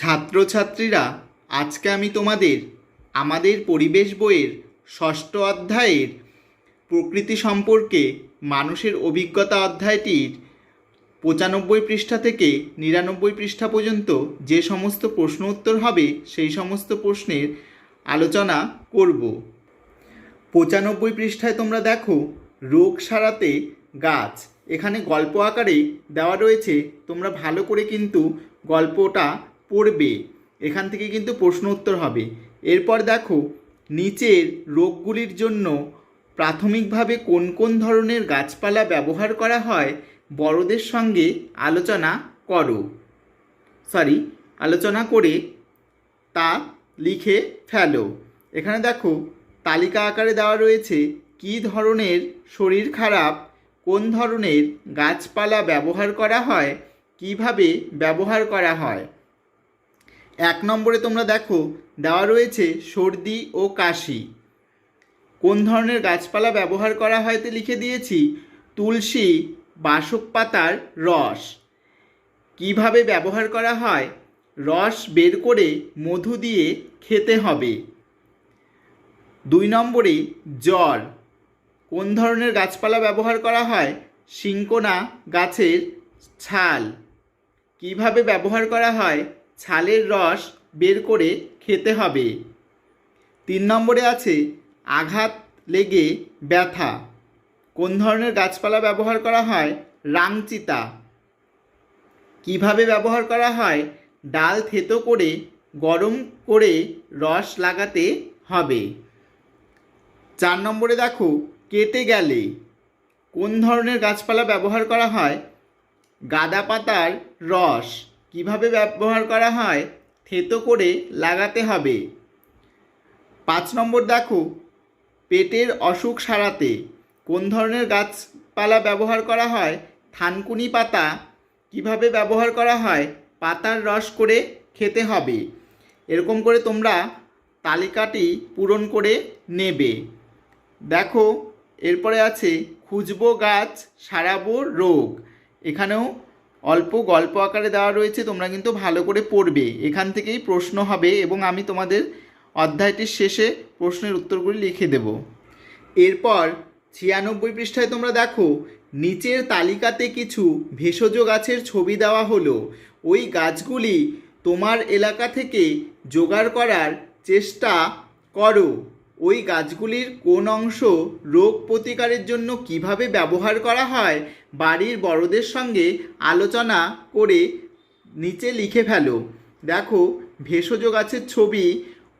ছাত্রছাত্রীরা, আজকে আমি তোমাদের আমাদের পরিবেশ বইয়ের ষষ্ঠ অধ্যায়ের প্রকৃতি সম্পর্কে মানুষের অভিজ্ঞতা অধ্যায়টির পঁচানব্বই পৃষ্ঠা থেকে নিরানব্বই পৃষ্ঠা পর্যন্ত যে সমস্ত প্রশ্ন উত্তর হবে, সেই সমস্ত প্রশ্নের আলোচনা করব। পঁচানব্বই পৃষ্ঠায় তোমরা দেখো, রোগ সারাতে গাছ। এখানে গল্প আকারে দেওয়া রয়েছে, তোমরা ভালো করে কিন্তু গল্পটা পড়বে, এখান থেকে কিন্তু প্রশ্ন উত্তর হবে। এরপর দেখো, নিচের রোগগুলির জন্য প্রাথমিকভাবে কোন কোন ধরনের গাছপালা ব্যবহার করা হয়, বড়দের সঙ্গে আলোচনা করো। সরি আলোচনা করে তা লিখে ফেলো। এখানে দেখো, তালিকা আকারে দেওয়া রয়েছে কী ধরনের শরীর খারাপ, কোন ধরনের গাছপালা ব্যবহার করা হয়, কীভাবে ব্যবহার করা হয়। এক নম্বরে তোমরা দেখো, দেওয়া রয়েছে সর্দি ও কাশি। কোন ধরনের গাছপালা ব্যবহার করা হয় তে লিখে দিয়েছি, তুলসী, বাসক পাতার রস। কীভাবে ব্যবহার করা হয়? রস বের করে মধু দিয়ে খেতে হবে। দুই নম্বরে জ্বর কোন ধরনের গাছপালা ব্যবহার করা হয়? সিঙ্কোনা গাছের ছাল। কীভাবে ব্যবহার করা হয়? ছালের রস বের করে খেতে হবে। তিন নম্বরে আছে আঘাত লেগে ব্যথা। কোন ধরনের গাছপালা ব্যবহার করা হয়? রাংচিতা কীভাবে ব্যবহার করা হয়? ডাল থেতো করে, গরম করে রস লাগাতে হবে। চার নম্বরে দেখো, কেটে গেলে। কোন ধরনের গাছপালা ব্যবহার করা হয়? গাদা পাতার রস। কীভাবে ব্যবহার করা হয় থেতো করে লাগাতে হবে। পাঁচ নম্বর দেখো, পেটের অসুখ সারাতে কোন ধরনের গাছপালা ব্যবহার করা হয়, থানকুনি পাতা কীভাবে ব্যবহার করা হয়, পাতার রস করে খেতে হবে। এরকম করে তোমরা তালিকাটি পূরণ করে নেবে। দেখো, এরপরে আছে খুঁজবো গাছ সারাবো রোগ। এখানেও অল্প গল্প আকারে দেওয়া রয়েছে, তোমরা কিন্তু ভালো করে পড়বে। এখান থেকেই প্রশ্ন হবে এবং আমি তোমাদের অধ্যায়টির শেষে প্রশ্নের উত্তরগুলি লিখে দেব। এরপর ছিয়ানব্বই পৃষ্ঠায় তোমরা দেখো, নিচের তালিকাতে কিছু ভেষজ গাছের ছবি দেওয়া হলো। ওই গাছগুলি তোমার এলাকা থেকে জোগাড় করার চেষ্টা করো। ওই গাছগুলির কোন অংশ রোগ প্রতিকারের জন্য কীভাবে ব্যবহার করা হয় বাড়ির বড়দের সঙ্গে আলোচনা করে নিচে লিখে ফেলো। দেখো, ভেষজ গাছের ছবি,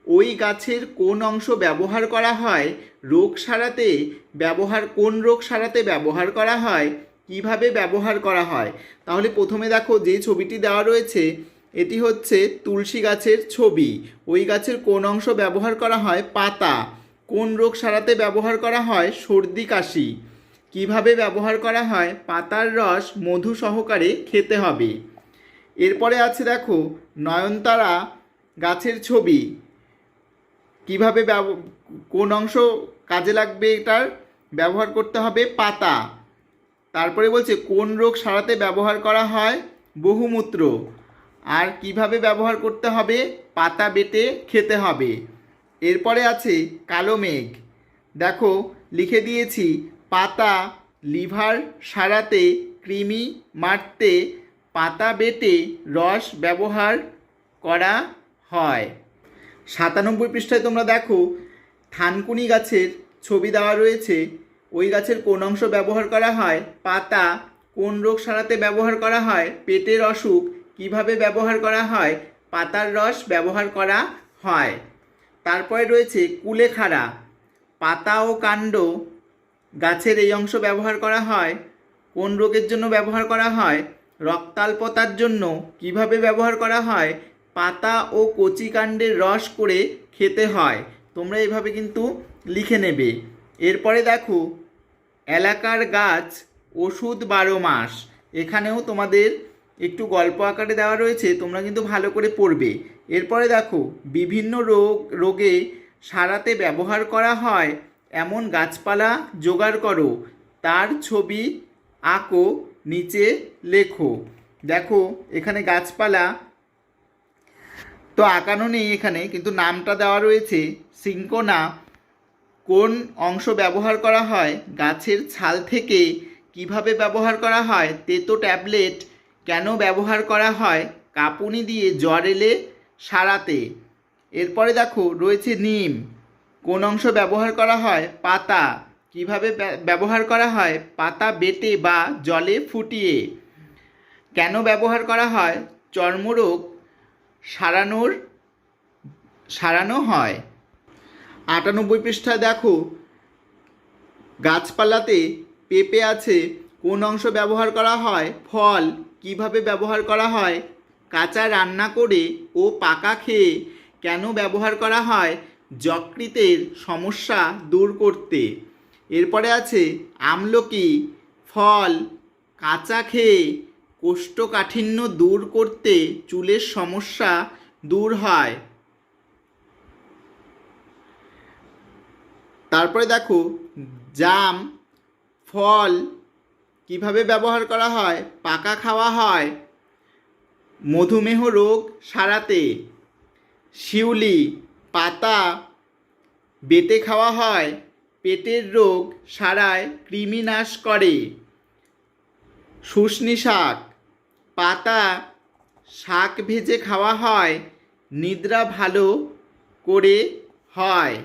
ওই গাছের কোন অংশ ব্যবহার করা হয়, রোগ সারাতে ব্যবহার, কোন রোগ সারাতে ব্যবহার করা হয়, কীভাবে ব্যবহার করা হয়। তাহলে প্রথমে দেখো যে ছবিটি দেওয়া রয়েছে এটি হচ্ছে তুলসী গাছের ছবি। ওই গাছের কোন অংশ ব্যবহার করা হয় পাতা। কোন রোগ সারাতে ব্যবহার করা হয় সর্দি, কাশি। কীভাবে ব্যবহার করা হয় পাতার রস মধু সহকারে খেতে হবে। এরপরে আছে দেখো নয়নতারা গাছের ছবি। কীভাবে কোন অংশ কাজে লাগবে এটার ব্যবহার করতে হবে পাতা। তারপরে বলছে কোন রোগ সারাতে ব্যবহার করা হয় বহুমূত্র। আর কীভাবে ব্যবহার করতে হবে? পাতা বেটে খেতে হবে। এরপরে আছে কালো মেঘ। দেখো, লিখে দিয়েছি, পাতা লিভার সারাতে কৃমি মারতে পাতা বেটে রস ব্যবহার করা হয়। সাতানব্বই পৃষ্ঠায় তোমরা দেখো, থানকুনি গাছের ছবি দেওয়া রয়েছে। ওই গাছের কোন অংশ ব্যবহার করা হয়? পাতা কোন রোগ সারাতে ব্যবহার করা হয়? পেটের অসুখ কীভাবে ব্যবহার করা হয়, পাতার রস ব্যবহার করা হয়। তারপরে রয়েছে কুলেখাড়া পাতা ও কাণ্ড গাছের এই অংশ ব্যবহার করা হয়, কোন রোগের জন্য ব্যবহার করা হয়, রক্তাল্পতার জন্য কীভাবে ব্যবহার করা হয়, পাতা ও কচি কাণ্ডের রস করে খেতে হয়। তোমরা এইভাবে কিন্তু লিখে নেবে। এরপরে দেখো, এলাকার গাছ, ওষুধ বারো মাস। এখানেও তোমাদের একটু গল্প আকারে দেওয়া রয়েছে, তোমরা কিন্তু ভালো করে পড়বে। এরপরে দেখো, বিভিন্ন রোগ, রোগে সারাতে ব্যবহার করা হয়, এমন গাছপালা জোগাড় করো, তার ছবি আঁকো, নিচে লেখো। দেখো, এখানে গাছপালা তো আঁকানো নেই এখানে, কিন্তু নামটা দেওয়া রয়েছে, সিঙ্কোনা। কোন অংশ ব্যবহার করা হয়? গাছের ছাল থেকে কীভাবে ব্যবহার করা হয়? তেতো ট্যাবলেট কেন ব্যবহার করা হয়? কাঁপুনি দিয়ে জ্বর এলে সারাতে। এরপরে দেখো, রয়েছে নিম। কোন অংশ ব্যবহার করা হয়? পাতা। কীভাবে ব্যবহার করা হয়? পাতা বেটে বা জলে ফুটিয়ে। কেন ব্যবহার করা হয়? চর্মরোগ সারানোর, সারানো হয়। আটানব্বই পৃষ্ঠায় দেখো, গাছপালাতে পেঁপে আছে। কোন অংশ ব্যবহার করা হয়? ফল। কীভাবে ব্যবহার করা হয়? কাঁচা রান্না করে ও পাকা খেয়ে কেন ব্যবহার করা হয়? যকৃতের সমস্যা দূর করতে। এরপরে আছে আমলকি, ফল, কাঁচা খেয়ে কোষ্ঠকাঠিন্য দূর করতে চুলের সমস্যা দূর হয়। তারপরে দেখো, জাম, ফল কীভাবে ব্যবহার করা হয়? পাকা খাওয়া হয়? মধুমেহ রোগ সারাতে? শিউলি, পাতা বেটে খাওয়া হয়? পেটের রোগ সারায় কৃমিনাশ করে? শুষ্নি শাক, পাতা শাক ভেজে খাওয়া হয়? নিদ্রা ভালো করে হয়?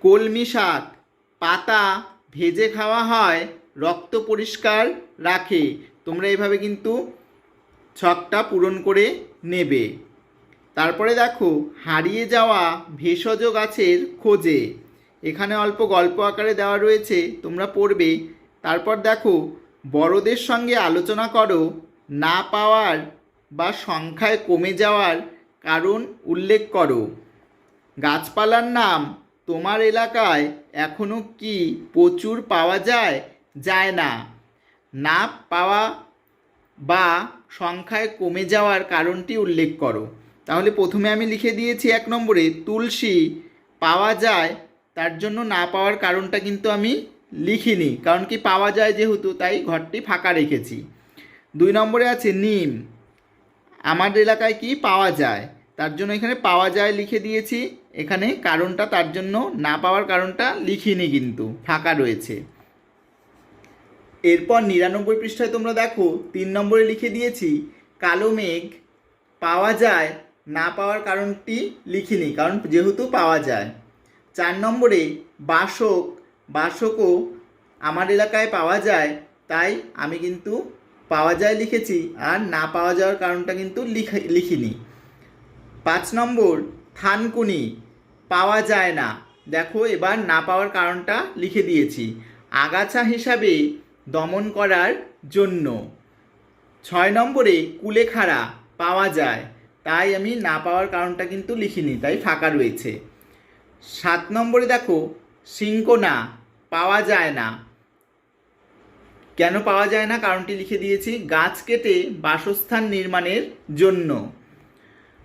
কলমি শাক, পাতা ভেজে খাওয়া হয়, রক্ত পরিষ্কার রাখে। তোমরা এইভাবে কিন্তু ছকটা পূরণ করে নেবে। তারপরে দেখো, হারিয়ে যাওয়া ভেষজ গাছের খোঁজে। এখানে অল্প গল্প আকারে দেওয়া রয়েছে, তোমরা পড়বে। তারপর দেখো, বড়দের সঙ্গে আলোচনা করো, না পাওয়ার বা সংখ্যায় কমে যাওয়ার কারণ উল্লেখ করো। গাছপালার নাম তোমার এলাকায় এখনও কি প্রচুর পাওয়া যায়? যায় না। না পাওয়া বা সংখ্যায় কমে যাওয়ার কারণটি উল্লেখ করো। তাহলে প্রথমে আমি লিখে দিয়েছি এক নম্বরে, তুলসী পাওয়া যায়, তার জন্য না পাওয়ার কারণটা কিন্তু আমি লিখিনি। কারণ কি পাওয়া যায় যেহেতু, তাই ঘরটি ফাঁকা রেখেছি। দুই নম্বরে আছে, নিম। আমার এলাকায় কি পাওয়া যায়? তার জন্য এখানে পাওয়া যায় লিখে দিয়েছি। এখানে কারণটা তার জন্য না পাওয়ার কারণটা লিখিনি কিন্তু, ফাঁকা রয়েছে। এরপর নিরানব্বই পৃষ্ঠায় তোমরা দেখো, তিন নম্বরে লিখে দিয়েছি, কালো মেঘ, পাওয়া যায়, না পাওয়ার কারণটি লিখিনি, কারণ যেহেতু পাওয়া যায়। চার নম্বরে, বাসক, বাসকও আমার এলাকায় পাওয়া যায়, তাই আমি কিন্তু পাওয়া যায় লিখেছি, আর না পাওয়া যাওয়ার কারণটা কিন্তু লিখে, লিখিনি। পাঁচ নম্বর, থানকুনি। পাওয়া যায় না। দেখো, এবার না পাওয়ার কারণটা লিখে দিয়েছি। আগাছা হিসাবে দমন করার জন্য। ছয় নম্বরে, কুলেখাড়া। পাওয়া যায়। তাই আমি না পাওয়ার কারণটা কিন্তু লিখিনি, তাই ফাঁকা রয়েছে। সাত নম্বরে দেখো সিঙ্কোনা পাওয়া যায় না। কেন পাওয়া যায় না? কারণটি লিখে দিয়েছি। গাছ কেটে বাসস্থান নির্মাণের জন্য।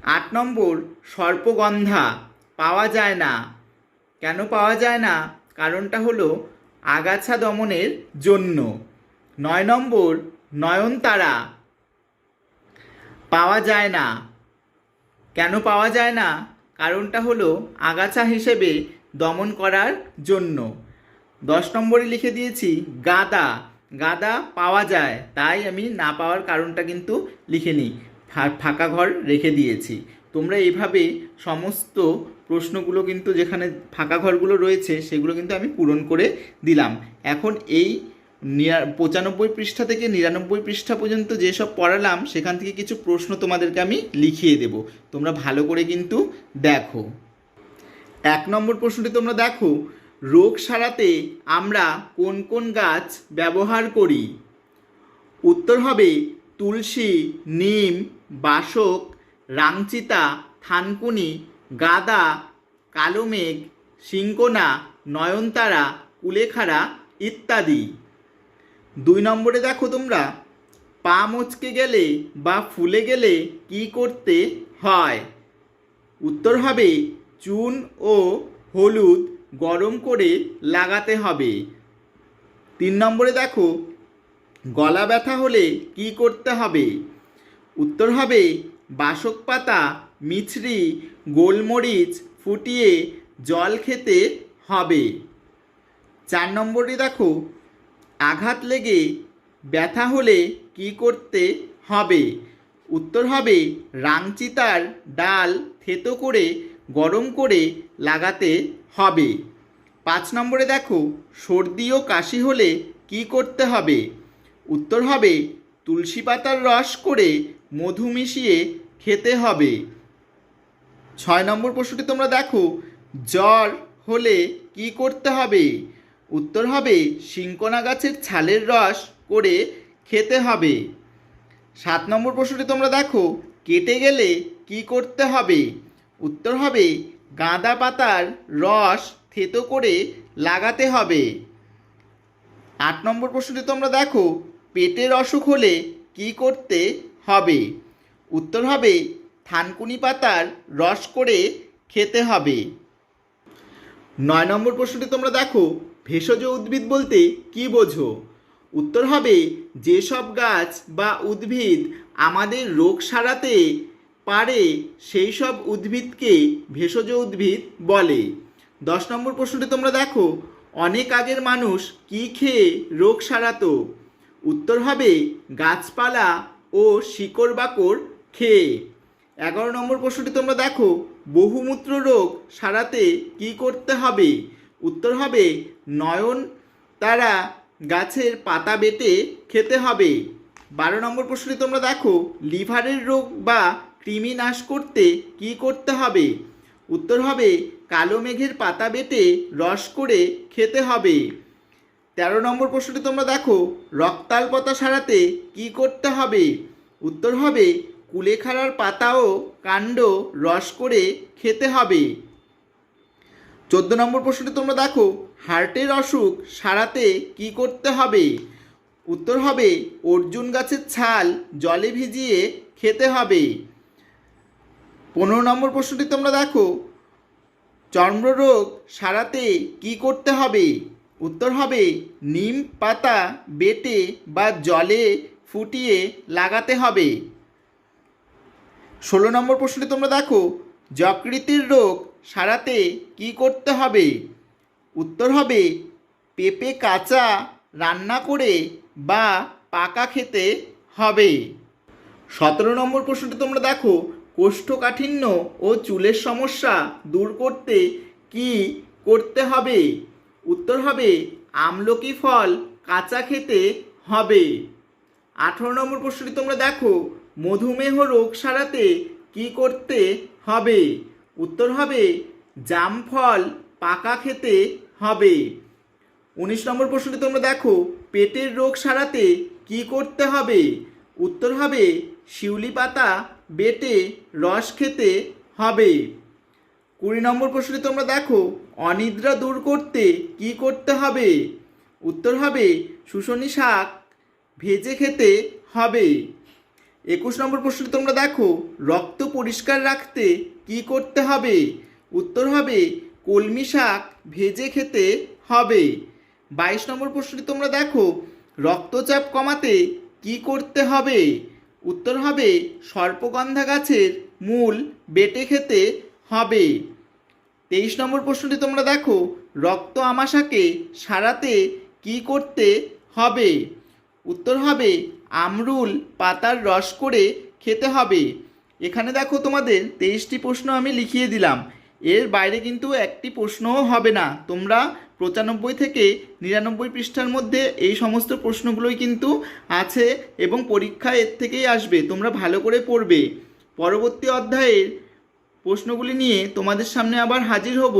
আট নম্বর, সর্পগন্ধা। পাওয়া যায় না। কেন পাওয়া যায় না? কারণটা হলো আগাছা দমনের জন্য। নয় নম্বর, নয়নতারা। পাওয়া যায় না। কেন পাওয়া যায় না? কারণটা হলো আগাছা হিসেবে দমন করার জন্য। দশ নম্বরে লিখে দিয়েছি, গাদা। গাদা পাওয়া যায়। তাই আমি না পাওয়ার কারণটা কিন্তু লিখিনি। ফা- ফাঁকা ঘর রেখে দিয়েছি। তোমরা এইভাবে সমস্ত প্রশ্নগুলো কিন্তু যেখানে ফাঁকা ঘরগুলো রয়েছে, সেগুলো কিন্তু আমি পূরণ করে দিলাম। এখন এই পঁচানব্বই পৃষ্ঠা থেকে নিরানব্বই পৃষ্ঠা পর্যন্ত যেসব পড়ালাম, সেখান থেকে কিছু প্রশ্ন তোমাদেরকে আমি লিখিয়ে দেব। তোমরা ভালো করে কিন্তু দেখো। এক নম্বর প্রশ্নটি তোমরা দেখো, রোগ সারাতে আমরা কোন কোন গাছ ব্যবহার করি? উত্তর হবে তুলসী, নিম বাসক রাংচিতা থানকুনি, গাদা কালো মেঘ সিঙ্কোনা নয়নতারা, কুলেখাড়া ইত্যাদি। দুই নম্বরে দেখো তোমরা, পা মচকে গেলে বা ফুলে গেলে কি করতে হয়? উত্তর হবে, চুন ও হলুদ গরম করে লাগাতে হবে। তিন নম্বরে দেখো, গলা ব্যথা হলে কি করতে হবে? উত্তর হবে বাসক পাতা, মিছরি, গোলমরিচ ফুটিয়ে জল খেতে হবে। চার নম্বরটি দেখো, আঘাত লেগে ব্যথা হলে কি করতে হবে? উত্তর হবে রাংচিতার ডাল থেতো করে গরম করে লাগাতে হবে। পাঁচ নম্বরে দেখো, সর্দি ও কাশি হলে কি করতে হবে? উত্তর হবে তুলসী পাতার রস করে মধু মিশিয়ে খেতে হবে। ছয় নম্বর প্রশ্নটি তোমরা দেখো। জ্বর হলে কি করতে হবে? উত্তর হবে সিঙ্কনা গাছের ছালের রস করে খেতে হবে। সাত নম্বর প্রশ্নটি তোমরা দেখো, কেটে গেলে কি করতে হবে? উত্তর হবে, গাঁদা পাতার রস থেতো করে লাগাতে হবে। আট নম্বর প্রশ্নটি তোমরা দেখো, পেটের অসুখ হলে কি করতে হবে। উত্তর হবে, থানকুনি পাতার রস করে খেতে হবে। নয় নম্বর প্রশ্নটি তোমরা দেখো, ভেষজ উদ্ভিদ বলতে কি বোঝো? উত্তর হবে, যেসব গাছ বা উদ্ভিদ আমাদের রোগ সারাতে পারে সেই সব উদ্ভিদকে ভেষজ উদ্ভিদ বলে। দশ নম্বর প্রশ্নটি তোমরা দেখো, অনেক আগের মানুষ কি খেয়ে রোগ সারাতো? উত্তর হবে, গাছপালা ও শিকড় বাকড় খেয়ে। এগারো নম্বর প্রশ্নটি তোমরা দেখো, বহুমূত্র রোগ সারাতে কি করতে হবে? উত্তর হবে, নয়ন তারা গাছের পাতা বেটে খেতে হবে। বারো নম্বর প্রশ্নটি তোমরা দেখো, লিভারের রোগ বা কৃমি নাশ করতে কি করতে হবে? উত্তর হবে, কালো মেঘের পাতা বেটে রস করে খেতে হবে। তেরো নম্বর প্রশ্নটি তোমরা দেখো রক্তাল্পতা সারাতে কি করতে হবে? উত্তর হবে, কুলেখাড়ার পাতা ও কাণ্ড রস করে খেতে হবে। চোদ্দ নম্বর প্রশ্নটি তোমরা দেখো, হার্টের অসুখ সারাতে কি করতে হবে? উত্তর হবে, অর্জুন গাছের ছাল জলে ভিজিয়ে খেতে হবে। পনেরো নম্বর প্রশ্নটি তোমরা দেখো, চর্মরোগ সারাতে কি করতে হবে? উত্তর হবে, নিম পাতা বেটে বা জলে ফুটিয়ে লাগাতে হবে। ষোলো নম্বর প্রশ্নটি তোমরা দেখো, যকৃতির রোগ সারাতে কি করতে হবে? উত্তর হবে, পেঁপে কাঁচা রান্না করে বা পাকা খেতে হবে। সতেরো নম্বর প্রশ্নটি তোমরা দেখো, কোষ্ঠকাঠিন্য ও চুলের সমস্যা দূর করতে কি করতে হবে? উত্তর হবে, আমলকি ফল কাঁচা খেতে হবে। আঠারো নম্বর প্রশ্নটি তোমরা দেখো, মধুমেহ রোগ সারাতে কি করতে হবে? উত্তর হবে, জাম ফল পাকা খেতে হবে। উনিশ নম্বর প্রশ্নটি তোমরা দেখো, পেটের রোগ সারাতে কি করতে হবে? উত্তর হবে, শিউলি পাতা বেটে রস খেতে হবে। কুড়ি নম্বর প্রশ্নটি তোমরা দেখো। অনিদ্রা দূর করতে কি করতে হবে? উত্তর হবে, শুশনি শাক ভেজে খেতে হবে। একুশ নম্বর প্রশ্নটি তোমরা দেখো, রক্ত পরিষ্কার রাখতে কি করতে হবে? উত্তর হবে, কলমি শাক ভেজে খেতে হবে। বাইশ নম্বর প্রশ্নটি তোমরা দেখো, রক্তচাপ কমাতে কি করতে হবে? উত্তর হবে, সর্পগন্ধা গাছের মূল বেটে খেতে হবে। তেইশ নম্বর প্রশ্নটি তোমরা দেখো, রক্ত আমাশাকে সারাতে কি করতে হবে? উত্তর হবে, আমরুল পাতার রস করে খেতে হবে। এখানে দেখো তোমাদের তেইশটি প্রশ্ন আমি লিখিয়ে দিলাম। এর বাইরে কিন্তু একটি প্রশ্নও হবে না। তোমরা পঁচানব্বই থেকে নিরানব্বই পৃষ্ঠার মধ্যে এই সমস্ত প্রশ্নগুলোই কিন্তু আছে এবং পরীক্ষা এর থেকেই আসবে। তোমরা ভালো করে পড়বে। পরবর্তী অধ্যায়ের প্রশ্নগুলি নিয়ে তোমাদের সামনে আবার হাজির হব।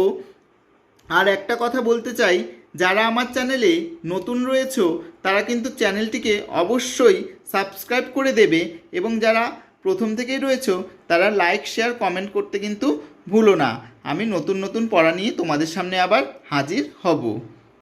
আর একটা কথা বলতে চাই, যারা আমার চ্যানেলে নতুন রয়েছো, তারা কিন্তু চ্যানেলটিকে অবশ্যই সাবস্ক্রাইব করে দেবে এবং যারা প্রথম থেকেই রয়েছো, তারা লাইক, শেয়ার, কমেন্ট করতে কিন্তু ভুলো না। আমি নতুন নতুন পড়া নিয়ে তোমাদের সামনে আবার হাজির হব।